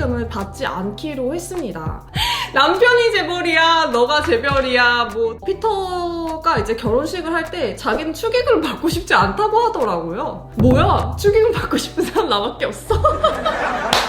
축의금을 받지 않기로 했습니다. 남편이 재벌이야, 너가 재벌이야, 뭐 피터가 이제 결혼식을 할 때 자기는 축의금을 받고 싶지 않다고 하더라고요. 뭐야? 축의금 받고 싶은 사람 나밖에 없어?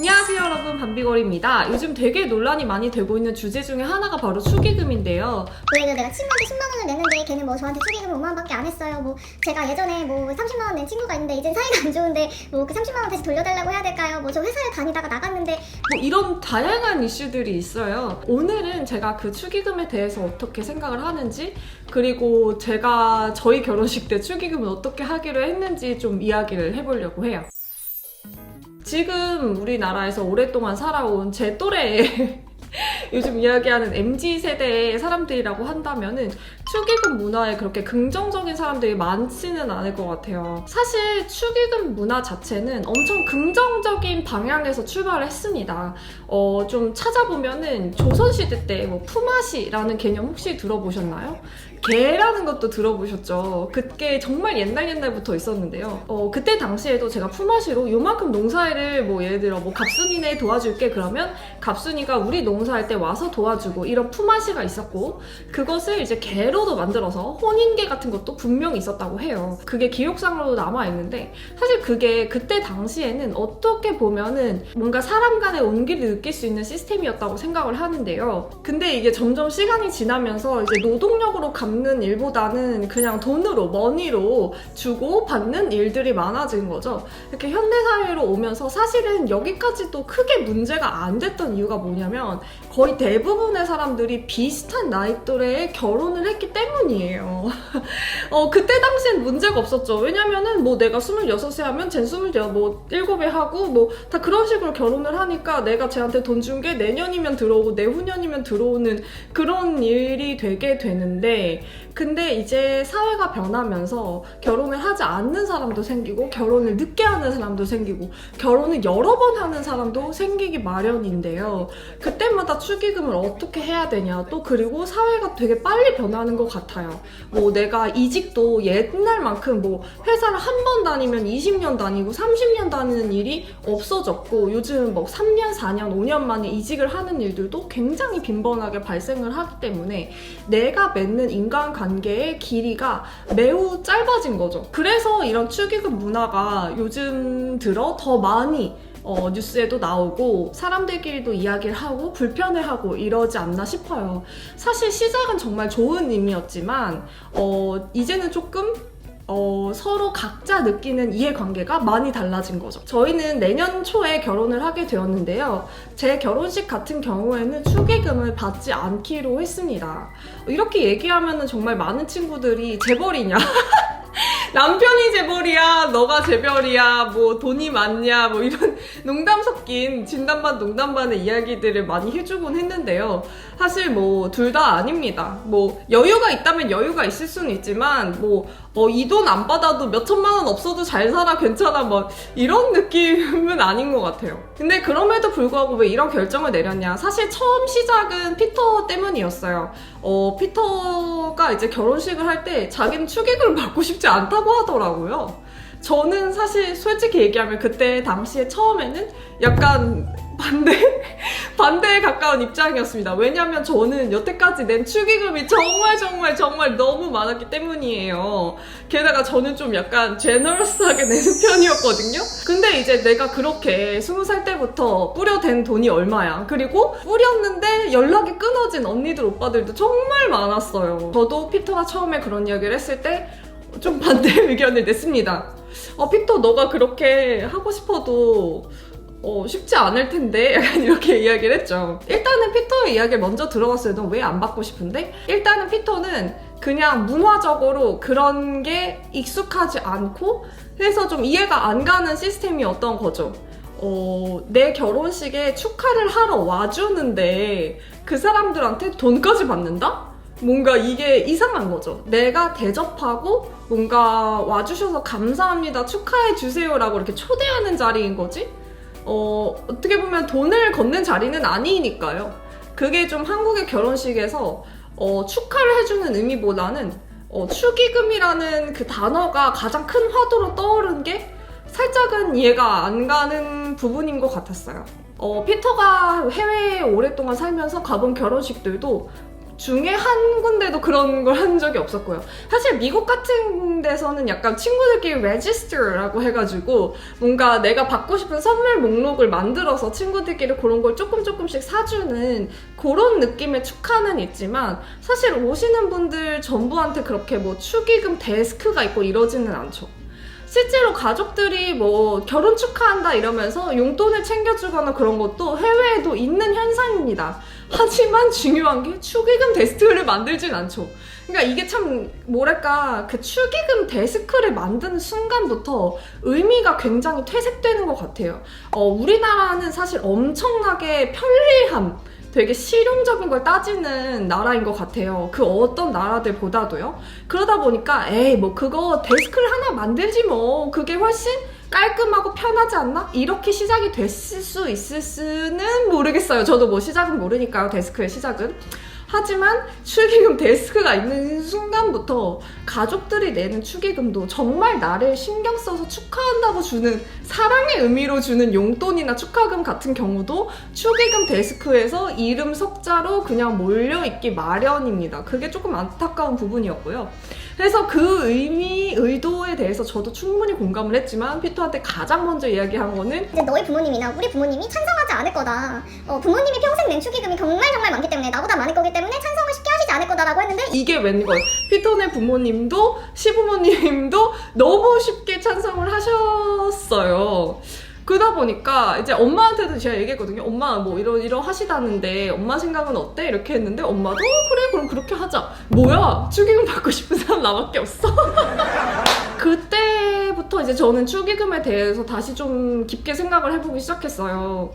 안녕하세요 여러분 반비걸입니다. 요즘 되게 논란이 많이 되고 있는 주제 중에 하나가 바로 축의금인데요. 왜 내가 친구한테 10만 원을 냈는데 걔는 뭐 저한테 축의금 5만 원밖에 안 했어요. 뭐 제가 예전에 뭐 30만 원 낸 친구가 있는데 이젠 사이가 안 좋은데 뭐 그 30만 원 다시 돌려달라고 해야 될까요? 뭐 저 회사를 다니다가 나갔는데 뭐 이런 다양한 이슈들이 있어요. 오늘은 제가 그 축의금에 대해서 어떻게 생각을 하는지 그리고 제가 저희 결혼식 때 축의금을 어떻게 하기로 했는지 좀 이야기를 해보려고 해요. 지금 우리나라에서 오랫동안 살아온 제 또래의 요즘 이야기하는 MZ 세대의 사람들이라고 한다면은 축의금 문화에 그렇게 긍정적인 사람들이 많지는 않을 것 같아요. 사실 축의금 문화 자체는 엄청 긍정적인 방향에서 출발을 했습니다. 어, 좀 찾아보면은 조선시대 때 뭐 품앗이라는 개념 혹시 들어보셨나요? 개라는 것도 들어보셨죠? 그게 정말 옛날 옛날부터 있었는데요. 어, 그때 당시에도 제가 품앗이로 요만큼 농사일을 뭐 예를 들어 뭐 갑순이네 도와줄게 그러면 갑순이가 우리 농사할 때 와서 도와주고 이런 품앗이가 있었고 그것을 이제 개로 도 만들어서 혼인계 같은 것도 분명히 있었다고 해요. 그게 기록상으로도 남아 있는데 사실 그게 그때 당시에는 어떻게 보면은 뭔가 사람 간의 온기를 느낄 수 있는 시스템이었다고 생각을 하는데요. 근데 이게 점점 시간이 지나면서 이제 노동력으로 갚는 일보다는 그냥 돈으로 머니로 주고 받는 일들이 많아진 거죠. 이렇게 현대사회로 오면서 사실은 여기까지도 크게 문제가 안 됐던 이유가 뭐냐면 거의 대부분의 사람들이 비슷한 나이 또래에 결혼을 했기 때문이에요. 어, 그때 당시엔 문제가 없었죠. 왜냐면은 뭐 내가 26세 하면 쟨 26, 뭐 7에 하고 뭐 다 그런 식으로 결혼을 하니까 내가 쟤한테 돈 준 게 내년이면 들어오고 내후년이면 들어오는 그런 일이 되게 되는데 근데 이제 사회가 변하면서 결혼을 하지 않는 사람도 생기고 결혼을 늦게 하는 사람도 생기고 결혼을 여러 번 하는 사람도 생기기 마련인데요. 그때마다 축의금을 어떻게 해야 되냐 또 그리고 사회가 되게 빨리 변하는 것 같아요. 뭐 내가 이직도 옛날만큼 뭐 회사를 한 번 다니면 20년 다니고 30년 다니는 일이 없어졌고 요즘 뭐 3년, 4년, 5년 만에 이직을 하는 일들도 굉장히 빈번하게 발생을 하기 때문에 내가 맺는 인간관계의 길이가 매우 짧아진 거죠. 그래서 이런 축의금 문화가 요즘 들어 더 많이 어, 뉴스에도 나오고 사람들끼리도 이야기를 하고 불편해하고 이러지 않나 싶어요. 사실 시작은 정말 좋은 의미였지만 어, 이제는 조금 어, 서로 각자 느끼는 이해관계가 많이 달라진 거죠. 저희는 내년 초에 결혼을 하게 되었는데요. 제 결혼식 같은 경우에는 축의금을 받지 않기로 했습니다. 이렇게 얘기하면 정말 많은 친구들이 재벌이냐? 남편이 재벌이야, 너가 재벌이야, 뭐 돈이 많냐, 뭐 이런 농담 섞인 진담 반 농담 반의 이야기들을 많이 해주곤 했는데요. 사실 뭐 둘 다 아닙니다. 뭐 여유가 있다면 여유가 있을 수는 있지만 뭐이 돈 안 받아도 몇 천만 원 없어도 잘 살아 괜찮아 뭐 이런 느낌은 아닌 것 같아요. 근데 그럼에도 불구하고 왜 이런 결정을 내렸냐? 사실 처음 시작은 피터 때문이었어요. 어 피터가 이제 결혼식을 할 때 자기는 축의금을 받고 싶지 않다고 하더라고요. 저는 사실 솔직히 얘기하면 그때 당시에 처음에는 약간 반대 반대에 가까운 입장이었습니다. 왜냐면 저는 여태까지 낸 축의금이 정말 정말 정말 너무 많았기 때문이에요. 게다가 저는 좀 약간 제너러스하게 내는 편이었거든요. 근데 이제 내가 그렇게 20살 때부터 뿌려댄 돈이 얼마야. 그리고 뿌렸는데 연락이 끊어진 언니들 오빠들도 정말 많았어요. 저도 피터가 처음에 그런 이야기를 했을 때 좀 반대 의견을 냈습니다. 어, 피터 너가 그렇게 하고 싶어도 어, 쉽지 않을 텐데 약간 이렇게 이야기를 했죠. 일단은 피터의 이야기를 먼저 들어봤어요. 너왜안 받고 싶은데? 일단은 피터는 그냥 문화적으로 그런 게 익숙하지 않고 해서 좀 이해가 안 가는 시스템이었던 거죠. 어, 내 결혼식에 축하를 하러 와주는데 그 사람들한테 돈까지 받는다? 뭔가 이게 이상한 거죠. 내가 대접하고 뭔가 와주셔서 감사합니다, 축하해주세요라고 이렇게 초대하는 자리인 거지? 어, 어떻게 보면 돈을 걷는 자리는 아니니까요. 그게 좀 한국의 결혼식에서 어, 축하를 해주는 의미보다는 어, 축의금이라는 그 단어가 가장 큰 화두로 떠오른 게 살짝은 이해가 안 가는 부분인 것 같았어요. 어, 피터가 해외에 오랫동안 살면서 가본 결혼식들도 중에 한 군데도 그런 걸 한 적이 없었고요. 사실 미국 같은 데서는 약간 친구들끼리 레지스터라고 해가지고 뭔가 내가 받고 싶은 선물 목록을 만들어서 친구들끼리 그런 걸 조금 조금씩 사주는 그런 느낌의 축하는 있지만 사실 오시는 분들 전부한테 그렇게 뭐 축의금 데스크가 있고 이러지는 않죠. 실제로 가족들이 뭐 결혼 축하한다 이러면서 용돈을 챙겨주거나 그런 것도 해외에도 있는 현상입니다. 하지만 중요한 게 축의금 데스크를 만들진 않죠. 그러니까 이게 참 뭐랄까 그 축의금 데스크를 만드는 순간부터 의미가 굉장히 퇴색되는 것 같아요. 어, 우리나라는 사실 엄청나게 편리함, 되게 실용적인 걸 따지는 나라인 것 같아요. 그 어떤 나라들보다도요. 그러다 보니까 에이 뭐 그거 데스크를 하나 만들지 뭐 그게 훨씬 깔끔하고 편하지 않나? 이렇게 시작이 됐을 수 있을지는 모르겠어요. 저도 뭐 시작은 모르니까요. 데스크의 시작은. 하지만 축의금 데스크가 있는 순간부터 가족들이 내는 축의금도 정말 나를 신경 써서 축하한다고 주는 사랑의 의미로 주는 용돈이나 축하금 같은 경우도 축의금 데스크에서 이름 석자로 그냥 몰려있기 마련입니다. 그게 조금 안타까운 부분이었고요. 그래서 그 의미, 의도에 대해서 저도 충분히 공감을 했지만 피터한테 가장 먼저 이야기한 거는 이제 너희 부모님이나 우리 부모님이 찬성하지 않을 거다. 어, 부모님이 평생 낸 축의금이 정말 정말 많기 때문에 나보다 많을 거기 때문에 찬성을 쉽게 하시지 않을 거다라고 했는데 이게 웬걸 피터네 부모님도 시부모님도 너무 쉽게 찬성을 하셨어요. 그러다 보니까 이제 엄마한테도 제가 얘기했거든요. 엄마 뭐 이러 이러 하시다는데 엄마 생각은 어때? 이렇게 했는데 엄마도 어, 그래 그럼 그렇게 하자. 뭐야 축의금 받고 싶은 사람 나밖에 없어. 그때부터 이제 저는 축의금에 대해서 다시 좀 깊게 생각을 해보기 시작했어요.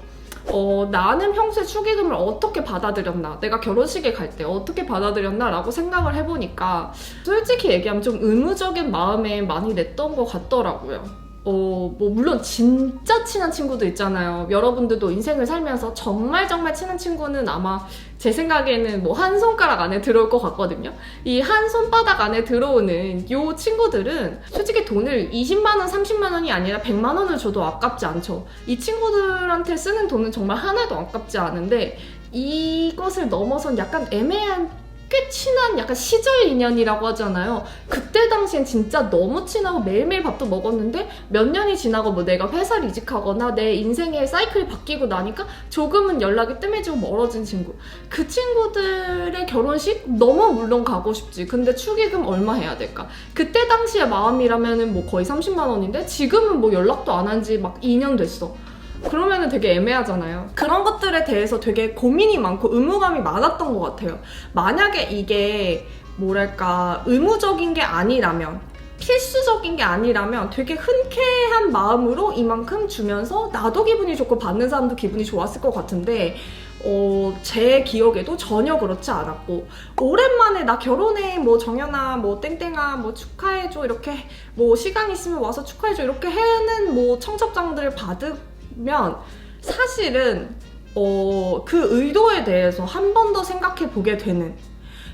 어, 나는 평소에 축의금을 어떻게 받아들였나, 내가 결혼식에 갈 때 어떻게 받아들였나라고 생각을 해보니까 솔직히 얘기하면 좀 의무적인 마음에 많이 냈던 것 같더라고요. 어, 뭐, 물론 진짜 친한 친구도 있잖아요. 여러분들도 인생을 살면서 정말 정말 친한 친구는 아마 제 생각에는 뭐 한 손가락 안에 들어올 것 같거든요. 이 한 손바닥 안에 들어오는 요 친구들은 솔직히 돈을 20만원, 30만원이 아니라 100만원을 줘도 아깝지 않죠. 이 친구들한테 쓰는 돈은 정말 하나도 아깝지 않은데 이것을 넘어선 약간 애매한 꽤 친한 약간 시절 인연이라고 하잖아요. 그때 당시엔 진짜 너무 친하고 매일매일 밥도 먹었는데 몇 년이 지나고 뭐 내가 회사를 이직하거나 내 인생의 사이클이 바뀌고 나니까 조금은 연락이 뜸해지고 멀어진 친구. 그 친구들의 결혼식 너무 물론 가고 싶지. 근데 축의금 얼마 해야 될까? 그때 당시의 마음이라면은 뭐 거의 30만 원인데 지금은 뭐 연락도 안 한 지 막 2년 됐어. 그러면은 되게 애매하잖아요. 그런 것들에 대해서 되게 고민이 많고 의무감이 많았던 것 같아요. 만약에 이게 뭐랄까 의무적인 게 아니라면 필수적인 게 아니라면 되게 흔쾌한 마음으로 이만큼 주면서 나도 기분이 좋고 받는 사람도 기분이 좋았을 것 같은데 어, 제 기억에도 전혀 그렇지 않았고 오랜만에 나 결혼해 뭐 정연아 뭐 땡땡아 뭐 축하해줘 이렇게 뭐 시간 있으면 와서 축하해줘 이렇게 하는 뭐 청첩장들을 받으 면 사실은 어, 그 의도에 대해서 한 번 더 생각해 보게 되는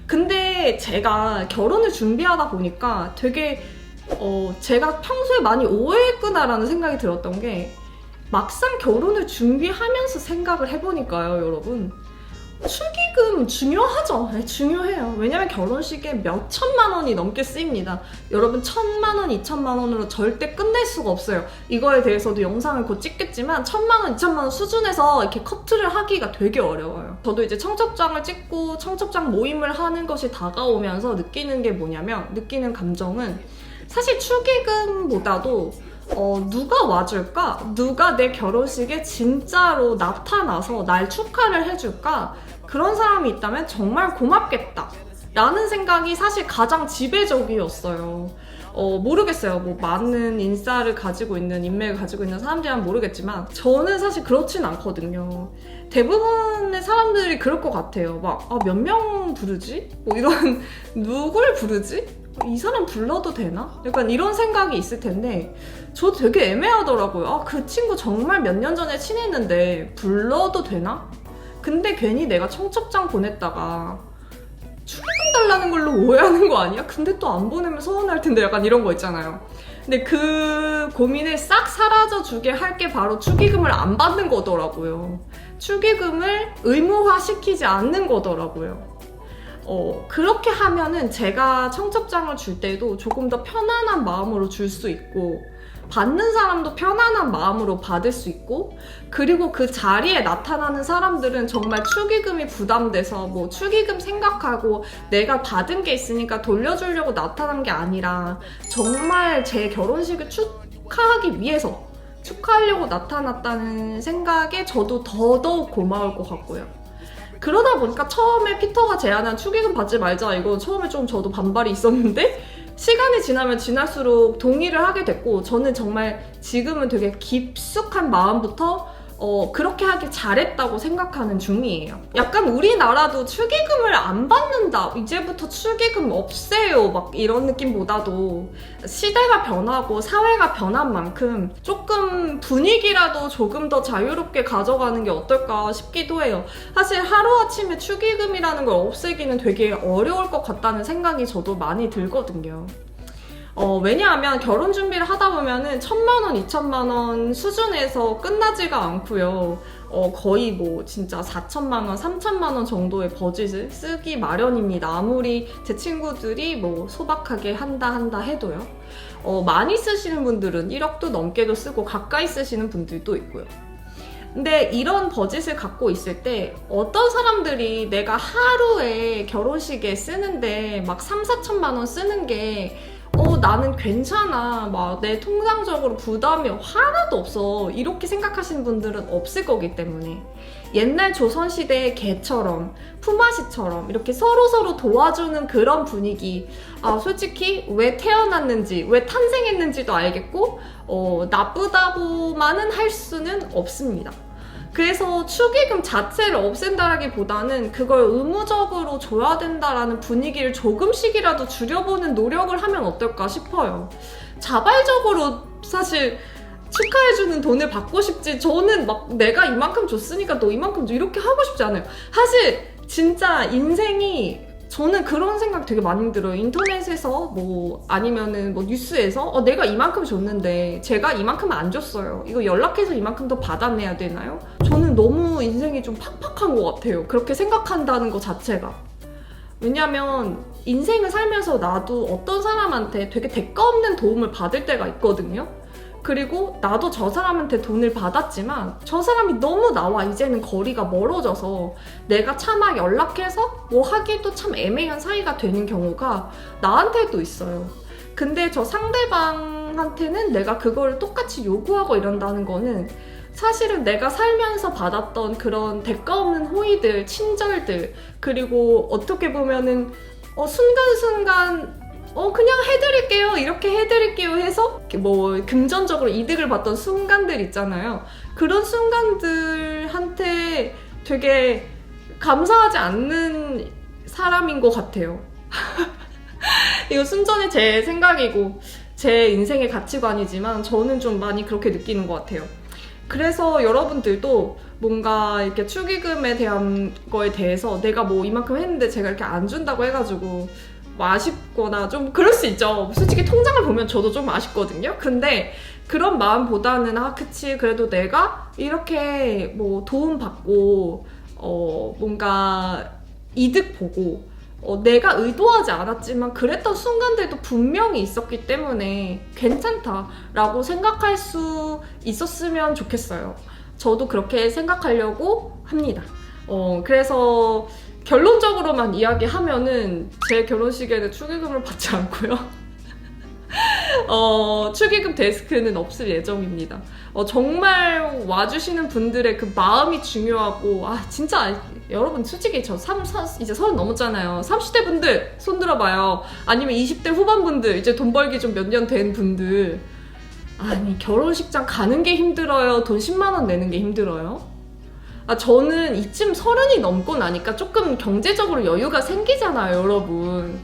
근데 제가 결혼을 준비하다 보니까 되게 어, 제가 평소에 많이 오해했구나라는 생각이 들었던 게 막상 결혼을 준비하면서 생각을 해보니까요, 여러분. 축의금 중요하죠. 네, 중요해요. 왜냐면 결혼식에 몇 천만 원이 넘게 쓰입니다. 여러분 천만 원, 이천만 원으로 절대 끝낼 수가 없어요. 이거에 대해서도 영상을 곧 찍겠지만 천만 원, 이천만 원 수준에서 이렇게 커트를 하기가 되게 어려워요. 저도 이제 청첩장을 찍고 청첩장 모임을 하는 것이 다가오면서 느끼는 게 뭐냐면 느끼는 감정은 사실 축의금보다도 어, 누가 와줄까? 누가 내 결혼식에 진짜로 나타나서 날 축하를 해줄까? 그런 사람이 있다면 정말 고맙겠다. 라는 생각이 사실 가장 지배적이었어요. 어, 모르겠어요. 뭐, 많은 인싸를 가지고 있는, 인맥을 가지고 있는 사람들은 모르겠지만, 저는 사실 그렇진 않거든요. 대부분의 사람들이 그럴 것 같아요. 막, 아, 몇 명 부르지? 뭐, 이런, 누굴 부르지? 이 사람 불러도 되나? 약간 이런 생각이 있을 텐데, 저 되게 애매하더라고요. 아, 그 친구 정말 몇 년 전에 친했는데, 불러도 되나? 근데 괜히 내가 청첩장 보냈다가, 축의금 달라는 걸로 오해하는 거 아니야? 근데 또 안 보내면 서운할 텐데 약간 이런 거 있잖아요. 근데 그 고민을 싹 사라져 주게 할 게 바로 축의금을 안 받는 거더라고요. 축의금을 의무화 시키지 않는 거더라고요. 어, 그렇게 하면은 제가 청첩장을 줄 때도 조금 더 편안한 마음으로 줄 수 있고, 받는 사람도 편안한 마음으로 받을 수 있고, 그리고 그 자리에 나타나는 사람들은 정말 축의금이 부담돼서 뭐 축의금 생각하고 내가 받은 게 있으니까 돌려주려고 나타난 게 아니라 정말 제 결혼식을 축하하기 위해서 축하하려고 나타났다는 생각에 저도 더더욱 고마울 것 같고요. 그러다 보니까 처음에 피터가 제안한 축의금 받지 말자 이거 처음에 좀 저도 반발이 있었는데 시간이 지나면 지날수록 동의를 하게 됐고 저는 정말 지금은 되게 깊숙한 마음부터 어, 그렇게 하길 잘했다고 생각하는 중이에요. 약간 우리나라도 축의금을 안 받는다. 이제부터 축의금 없애요. 막 이런 느낌보다도 시대가 변하고 사회가 변한 만큼 조금 분위기라도 조금 더 자유롭게 가져가는 게 어떨까 싶기도 해요. 사실 하루아침에 축의금이라는 걸 없애기는 되게 어려울 것 같다는 생각이 저도 많이 들거든요. 어, 왜냐하면 결혼 준비를 하다 보면은 천만 원, 이천만 원 수준에서 끝나지가 않고요. 어, 거의 뭐 진짜 4천만 원, 3천만 원 정도의 버짓을 쓰기 마련입니다. 아무리 제 친구들이 뭐 소박하게 한다 한다 해도요. 어, 많이 쓰시는 분들은 1억도 넘게도 쓰고 가까이 쓰시는 분들도 있고요. 근데 이런 버짓을 갖고 있을 때 어떤 사람들이 내가 하루에 결혼식에 쓰는데 막 3, 4천만 원 쓰는 게 어, 나는 괜찮아. 막 내 통상적으로 부담이 하나도 없어. 이렇게 생각하시는 분들은 없을 거기 때문에. 옛날 조선시대의 개처럼, 품앗이처럼 이렇게 서로서로 도와주는 그런 분위기. 아, 솔직히 왜 태어났는지, 왜 탄생했는지도 알겠고, 어, 나쁘다고만은 할 수는 없습니다. 그래서 축의금 자체를 없앤다라기보다는 그걸 의무적으로 줘야 된다라는 분위기를 조금씩이라도 줄여보는 노력을 하면 어떨까 싶어요. 자발적으로 사실 축하해주는 돈을 받고 싶지 저는 막 내가 이만큼 줬으니까 너 이만큼 줘 이렇게 하고 싶지 않아요. 사실 진짜 인생이 저는 그런 생각 되게 많이 들어요. 인터넷에서 뭐 아니면은 뭐 뉴스에서 어, 내가 이만큼 줬는데 제가 이만큼 안 줬어요. 이거 연락해서 이만큼 더 받아내야 되나요? 너무 인생이 좀 팍팍한 것 같아요. 그렇게 생각한다는 것 자체가. 왜냐면 인생을 살면서 나도 어떤 사람한테 되게 대가 없는 도움을 받을 때가 있거든요. 그리고 나도 저 사람한테 돈을 받았지만 저 사람이 너무 나와 이제는 거리가 멀어져서 내가 차마 연락해서 뭐 하기도 참 애매한 사이가 되는 경우가 나한테도 있어요. 근데 저 상대방한테는 내가 그걸 똑같이 요구하고 이런다는 거는 사실은 내가 살면서 받았던 그런 대가 없는 호의들, 친절들, 그리고 어떻게 보면은 어, 순간순간 어 그냥 해드릴게요 이렇게 해드릴게요 해서 뭐 금전적으로 이득을 봤던 순간들 있잖아요. 그런 순간들한테 되게 감사하지 않는 사람인 것 같아요. 이거 순전히 제 생각이고 제 인생의 가치관이지만 저는 좀 많이 그렇게 느끼는 것 같아요 그래서 여러분들도 뭔가 이렇게 축의금에 대한 거에 대해서 내가 뭐 이만큼 했는데 제가 이렇게 안 준다고 해가지고 뭐 아쉽거나 좀 그럴 수 있죠. 솔직히 통장을 보면 저도 좀 아쉽거든요. 근데 그런 마음보다는 아 그치 그래도 내가 이렇게 뭐 도움 받고 어 뭔가 이득 보고 어, 내가 의도하지 않았지만 그랬던 순간들도 분명히 있었기 때문에 괜찮다라고 생각할 수 있었으면 좋겠어요. 저도 그렇게 생각하려고 합니다. 어, 그래서 결론적으로만 이야기하면은 제 결혼식에는 축의금을 받지 않고요. 어, 축의금 데스크는 없을 예정입니다. 어, 정말 와주시는 분들의 그 마음이 중요하고, 아, 진짜, 여러분, 솔직히 저 3, 4, 이제 30 넘었잖아요. 30대 분들, 손 들어봐요. 아니면 20대 후반 분들, 이제 돈 벌기 좀 몇 년 된 분들. 아니, 결혼식장 가는 게 힘들어요? 돈 10만원 내는 게 힘들어요? 아, 저는 이쯤 서른이 넘고 나니까 조금 경제적으로 여유가 생기잖아요, 여러분.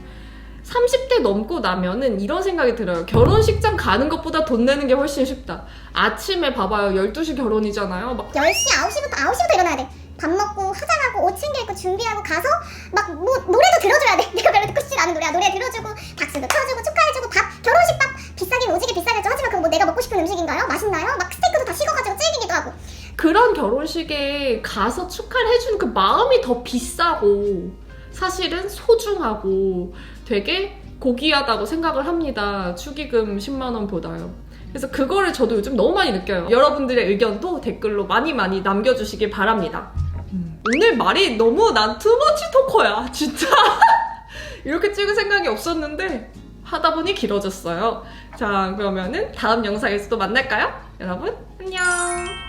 30대 넘고 나면은 이런 생각이 들어요. 결혼식장 가는 것보다 돈 내는 게 훨씬 쉽다. 아침에 봐봐요. 12시 결혼이잖아요. 막 10시, 9시부터 9시부터 일어나야 돼. 밥 먹고 화장하고 옷 챙겨 입고 준비하고 가서 막 뭐 노래도 들어줘야 돼. 내가 별로 듣고 싶지 않은 노래야. 노래 들어주고 박수도 쳐주고 축하해주고 밥 결혼식 밥 비싸긴 오지게 비싸게 맛있는 음식인가요? 맛있나요? 막 스테이크도 다 식어가지고 질기기도 하고 그런 결혼식에 가서 축하를 해주는 그 마음이 더 비싸고 사실은 소중하고 되게 고귀하다고 생각을 합니다. 축의금 10만 원보다요. 그래서 그거를 저도 요즘 너무 많이 느껴요. 여러분들의 의견도 댓글로 많이 많이 남겨주시길 바랍니다. 음, 오늘 말이 너무 난 투머치 토커야, 진짜. 이렇게 찍을 생각이 없었는데 하다 보니 길어졌어요. 자, 그러면은 다음 영상에서 또 만날까요? 여러분, 안녕!